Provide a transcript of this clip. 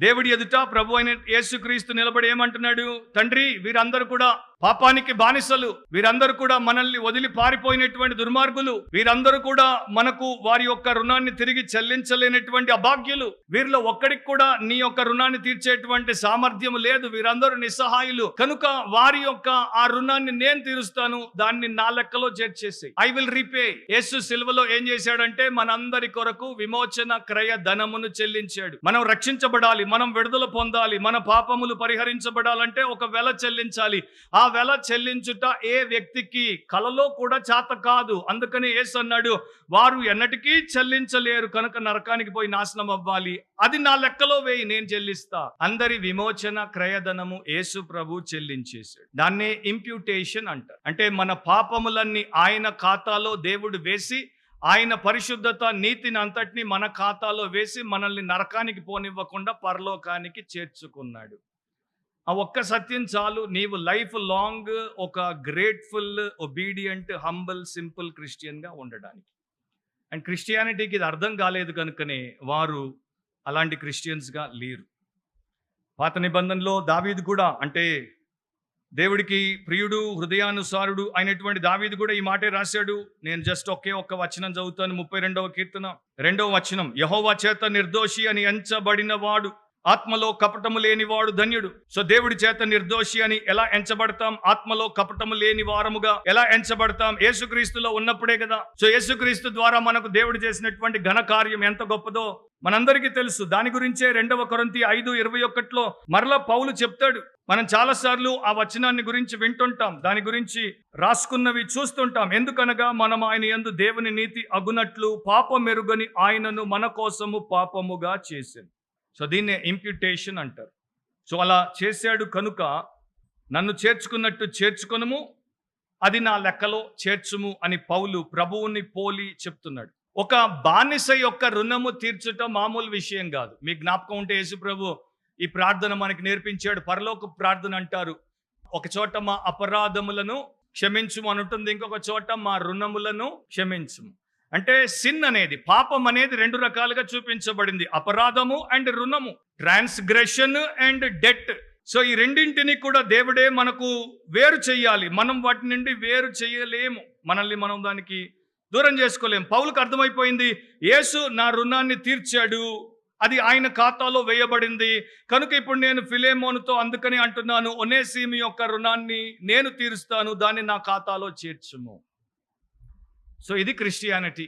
దేవుడి ఎదుట ప్రభు అయిన యేసుక్రీస్తు నిలబడి ఏమంటున్నాడు? తండ్రి వీరందరూ కూడా పాపానికి బానిసలు. వీరందరూ కూడా మనల్ని వదిలి పారిపోయినటువంటి దుర్మార్గులు. వీరందరూ కూడా మనకు వారి యొక్క రుణాన్ని తిరిగి చెల్లించలేనటువంటి అభాగ్యులు. వీరిలో ఒక్కడికి కూడా నీ యొక్క రుణాన్ని తీర్చేటువంటి సామర్థ్యం లేదు. వీరందరూ నిస్సహాయులు. కనుక వారి యొక్క ఆ రుణాన్ని నేను తీరుస్తాను. దాన్ని నా లెక్కలో చేర్చేసి. ఐ విల్ రీపే యేసు సిల్వలో ఏం చేశాడంటే మనందరి కొరకు విమోచన క్రయ ధనమును చెల్లించాడు. మనం రక్షించబడాలి. మనం విడుదల పొందాలి. మన పాపములు పరిహరించబడాలంటే ఒక వెల చెల్లించాలి. ఆ వెల చెల్లించుట ఏ వ్యక్తికి కలలో కూడా చేత కాదు. అందుకని యేసు అన్నాడు వారు ఎన్నటికీ చెల్లించలేరు కనుక నరకానికి పోయి నాశనం అవ్వాలి. అది నా లెక్కలో వేయి నేను చెల్లిస్తా. అందరి విమోచన క్రయధనము యేసు ప్రభు చెల్లించేశాడు. దాన్నే ఇంప్యూటేషన్ అంటారు. అంటే మన పాపములన్నీ ఆయన ఖాతాలో దేవుడు వేసి ఆయన పరిశుద్ధత నీతిని అంతటిని మన ఖాతాలో వేసి మనల్ని నరకానికి పోనివ్వకుండా పరలోకానికి చేర్చుకున్నాడు. ఆ ఒక్క సత్యం చాలు. నీవు లైఫ్ లాంగ్ ఒక గ్రేట్ఫుల్ ఒబీడియంట్ హంబల్ సింపుల్ క్రిస్టియన్గా ఉండడానికి. అండ్ క్రిస్టియానిటీకి ఇది అర్థం కాలేదు కనుకనే వారు అలాంటి క్రిస్టియన్స్గా లేరు. పాత నిబంధనలో దావీదు కూడా అంటే దేవుడికి ప్రియుడు హృదయానుసారుడు అయినటువంటి దావీదు కూడా ఈ మాటే రాశాడు. నేను జస్ట్ ఒకే ఒక్క వచనం చదువుతాను. ముప్పై రెండవ కీర్తన. రెండవ వచనం. యహోవా చేత నిర్దోషి అని ఎంచబడిన వాడు. ఆత్మలో కపటము లేనివాడు ధన్యుడు. సో దేవుడి చేత నిర్దోషి అని ఎలా ఎంచబడతాం? ఆత్మలో కపటము లేని వారముగా ఎలా ఎంచబడతాం? యేసుక్రీస్తులో ఉన్నప్పుడే కదా. సో యేసుక్రీస్తు ద్వారా మనకు దేవుడు చేసినటువంటి ఘన కార్యం ఎంత గొప్పదో మనందరికీ తెలుసు. దాని గురించే రెండవ కొరంతి ఐదు ఇరవై ఒకటిలో మరలా పౌలు చెప్తాడు. మనం చాలాసార్లు ఆ వచనాన్ని గురించి వింటుంటాం. దాని గురించి రాసుకున్నవి చూస్తుంటాం. ఎందుకనగా మనం ఆయన యందు దేవుని నీతి అగునట్లు పాప మెరుగని ఆయనను మన కోసము పాపముగా చేసింది సో దీన్నే ఇంప్యూటేషన్ అంటారు. సో అలా చేశాడు కనుక నన్ను చేర్చుకున్నట్టు చేర్చుకొనుము అది నా లెక్కలో చేర్చుము అని పౌలు ప్రభువుని పోలి చెప్తున్నాడు. ఒక బానిస యొక్క రుణము తీర్చటం మామూలు విషయం కాదు. మీ జ్ఞాపకం ఉంటే యేసు ప్రభు ఈ ప్రార్థన మనకి నేర్పించాడు. పరలోక ప్రార్థన అంటారు. ఒక చోట మా అపరాధములను క్షమించుము అని ఉంటుంది ఇంకొక చోట మా రుణములను క్షమించుము. అంటే సిన్ అనేది పాపం అనేది రెండు రకాలుగా చూపించబడింది. అపరాధము అండ్ రుణము. ట్రాన్స్గ్రెషన్ అండ్ డెట్ సో ఈ రెండింటిని కూడా దేవుడే మనకు వేరు చేయాలి మనం వాటి నుండి వేరు చేయలేము మనల్ని మనం దానికి దూరం చేసుకోలేము. పౌలకు అర్థమైపోయింది యేసు నా రుణాన్ని తీర్చాడు. అది ఆయన ఖాతాలో వేయబడింది. కనుక ఇప్పుడు నేను ఫిలేమోనుతో అందుకని అంటున్నాను ఒనేసీమి యొక్క రుణాన్ని నేను తీరుస్తాను దాన్ని నా ఖాతాలో చేర్చుము. సో ఇది క్రిస్టియానిటీ.